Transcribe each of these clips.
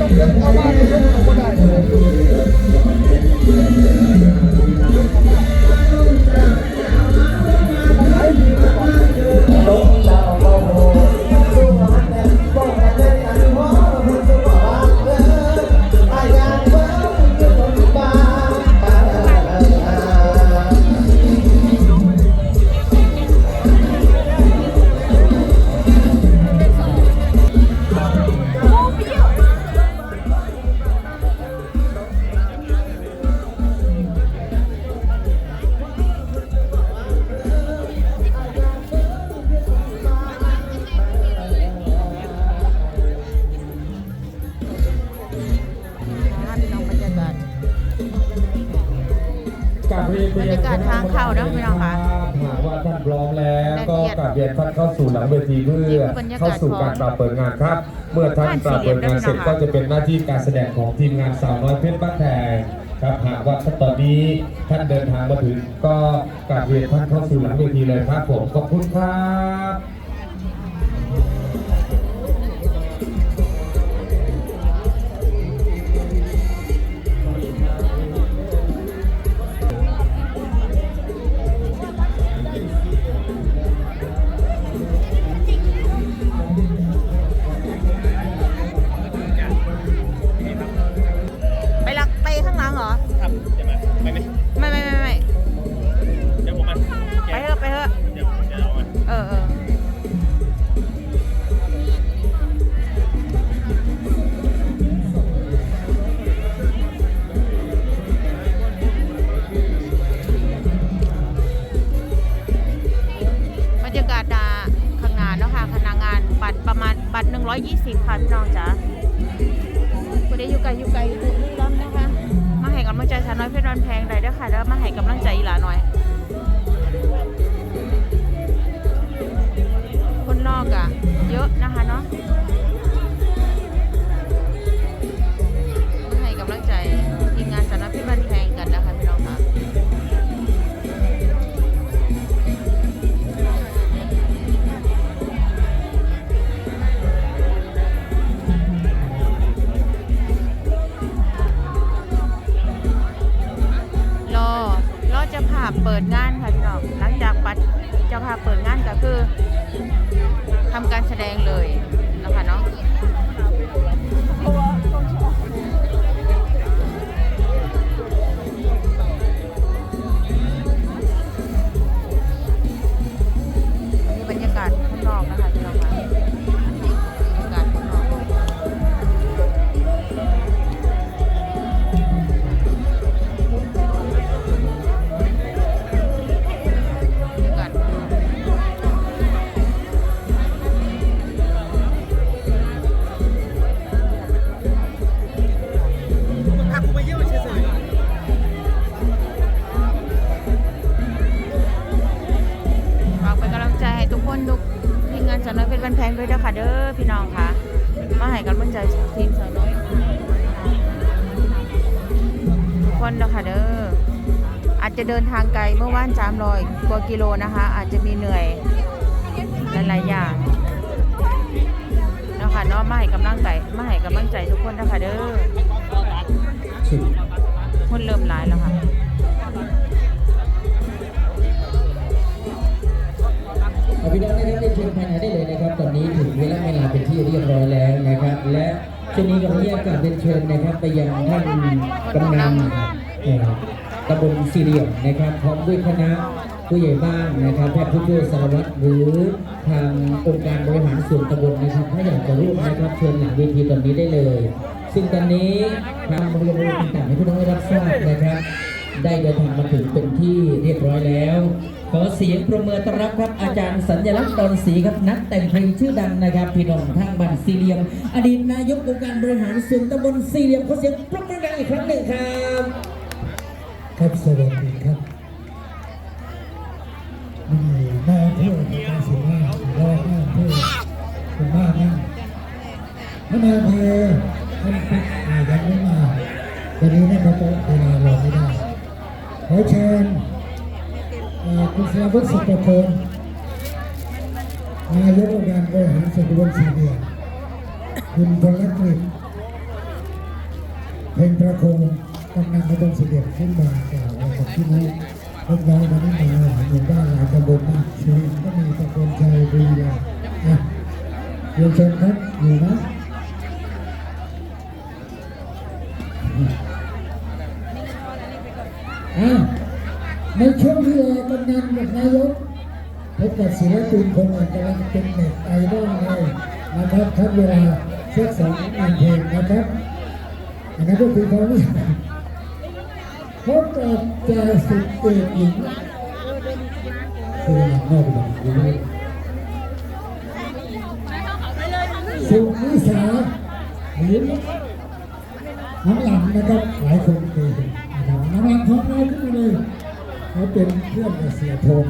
ต้องเดินเข้ามาในยุคของคนได้ บรรยากาศทางเข้านะพี่น้องค่ะหากว่าท่านพร้อมแล้วละก็เอียดกราบเรียนท่านเข้าสู่หลังเวทีเพื่นี่อคือบรรยากาศเข้าสู่การปรับเปิดงานครับ เมื่อท่านปรับเปิดงานเสร็จบ้านสี่เหลี่ยมก็จะเป็นหน้าที่การแสดงของทีมงานสาวน้อยเพชรบ้านแพงครับหากว่าตอนนี้ท่านเดินทางมาถึงก็กราบเรียนท่านเข้าสู่หลังเวทีเลยครับผมขอบคุณครับ ได้อยู่ไกลอยู่ไกลอยู่นี่ล้ำนะคะ มาให้กำลังใจสาวน้อยเพชรนอนแพงได้ด้อค่ะแล้วมาให้กำลังใจอีหลาหน่อย คนนอกอะเยอะนะคะเนาะ ปิดงานค่ะพี่น้องหลังจากปัดเจะพาพเปิดงานก็คือทำการแสดงเลย ทุกคนนะคะเด้ออาจจะเดินทางไกลเมื่อวานสามร้อยกว่ากิโลนะคะ อาจจะมีเหนื่อยหลายๆอย่างนะคะเนาะมาให้กำลังใจมาให้กำลังใจทุกคนนะคะเด้อคนเริ่มหลายแล้วค่ะ และช่วงนี้ก็ขออนุญาตกราบเรียนเชิญนะครับไปยังท่านกำนันตำบลสี่เหลี่ยมนะครับพร้อมด้วยคณะผู้ใหญ่บ้านนะครับแพทย์ผู้ช่วยสารวัตรหรือทางองค์การบริหารส่วนตำบลนะครับ ถ้าอยากจะร่วมนะครับเชิญหลังเวทีตอนนี้ได้เลย ซึ่งตอนนี้ทางบริษัทต่างๆให้พี่น้องได้รับทราบนะครับ ได้เดินทางมาถึงเป็นที่เรียบร้อยแล้ว ขอเสียงประเมินต้อนรับครับอาจารย์สัญลักษณ์ตอนศรีครับนักแต่งเพลงชื่อดังนะครับพี่น้องทางบ้านสี่เหลี่ยม อดีตนายกองค์การบริหารส่วนตำบลสี่เหลี่ยมขอเสียงปรบมือดังอีกครั้งหนึ่งครับครับสวัสดีครับนี่แม่เพื่อนการสิงห์รอแม่เพื่อนคุณบ้านนั่งพระนายอำเภอท่านปิ๊กอายังไม่มาวันนี้นะครับเวลารอไม่ได้ขอเชิญเอ่อ คุณสราวุฒิสุขประโคนายกองค์การบริหารส่วนตำบลสีเหลี่ยคุณพลกฤษเพลงประโคมกำนันตำบลสีเด็จขึ้นมากล่าวไว้กับพี่น้องเล็กน้อยวันนี้มาหายหมู่บ้านหลายตำบลมากชีวิตก็มีตำบลชัยบุรีรัมย์อะเรียนเชิญครับอยู่นะอะ ในช่วงที่รอกำนันกับนายกพบกับศิลปินคนหนึ่งกำลังเป็นเน็ตไอดอลเลยนะครับทัดเวลาเช็คสองงานเพลงนะครับ อันนั้นก็คือความรู้พบกับจ่าสิบเอกหญิงคือหลังนอกแบบนี้สุนิสาหรือน้องหลังนะครับหลายคนเคยเห็นนะครับน้องหลังของเราขึ้นมาเลย เขาเป็นเพื่อนกับเสียโทน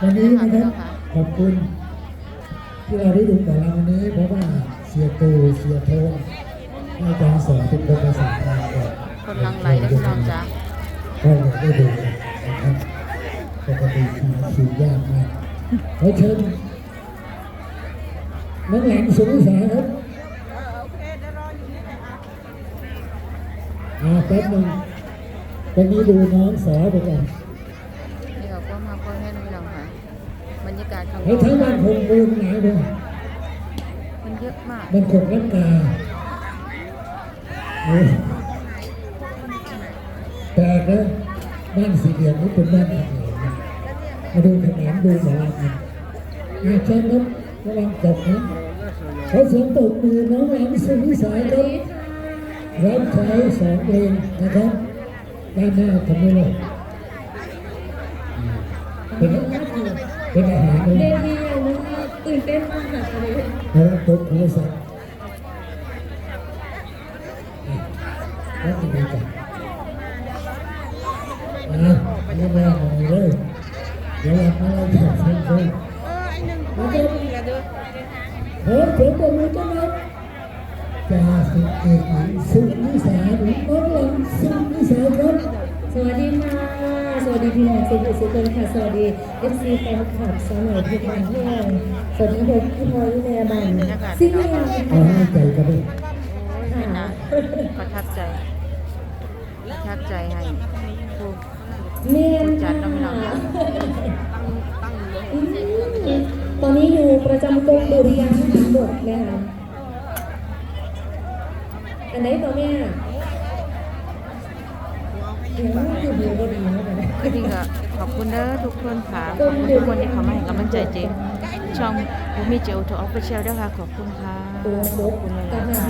วันนี้นะครับขอบคุณที่เราได้ดูแต่ละวันนี้ เพราะว่าเสียตูเสียโทนให้อาจารย์สอนเป็นคนภาษาไทยก่อนคนลังไหลนะพี่น้องจ้าก็เลยได้ดูนะครับปกติคิวคิวยากมากขอเชิญน้องหลังสุนิสาครับอ่าแป๊บหนึงตอนนี้ดูน้องสอไปก่อนก็ก็มาก็ให้พี่น้องค่ะบ รรยากาศข้างนแล้อวกทั้งบ้านคงดูหนาวด้วยมันเยอะมาก มันขดน้ำตาโอ้ยแปลกนะบ้านสีเหลืองนี่เป็นบ้านขนาดนะมาดูขนาดดูหมอลำนะอาจารย์ครับระวังตกนะเขาเสียงตกมือน้องหลังสุนิสายครับรับใช้สองเพลงนะครับด้านหน้าทำไมล่ะเป็น เป็นอาหารเลยเรียนดีอะนะคะตื่นเต้นมากค่ะตอนนี้แล้วตกโทรศัพท์แล้วจะไปจับอะเรื่องแรกของเลยเดี๋ยวเรามาเราจับเพื่อนๆนะครับขอเสียงปรบมือต้อนรับจ่าสิบเอกหญิงสุนิสาหรือน้องหลังสุนิสาครับ สวัสดี วัสดีพี่น้องสุขุมสุขคนค่ะสวัสดีเอฟซีแฟนคลับสาวหน่อยทุกท่านที่เราสวัสดีผมพี่พลอยวิทยาบันซิ่งเนียเอาให้ใจกันด้วยนี่นะประทับใจประทับใจให้ครูเมียนจัดน้ำหนักอืมตอนนี้อยู่ประจำกรมดุริยางค์ทหารบกนะคะอันไหนตัวเนี่ยเดี๋ยวคือเดียวก็ดีนะเนี่ก็จริงก็ขอบคุณเด้อทุกคนค่ะ ขอบคุณทุกคนที่เข้ามาให้กำลังใจเจมช่องบูมีเจลทูออฟฟิเชียลด้วยค่ะ ขอบคุณค่ะขอบคุณเลยกับนะ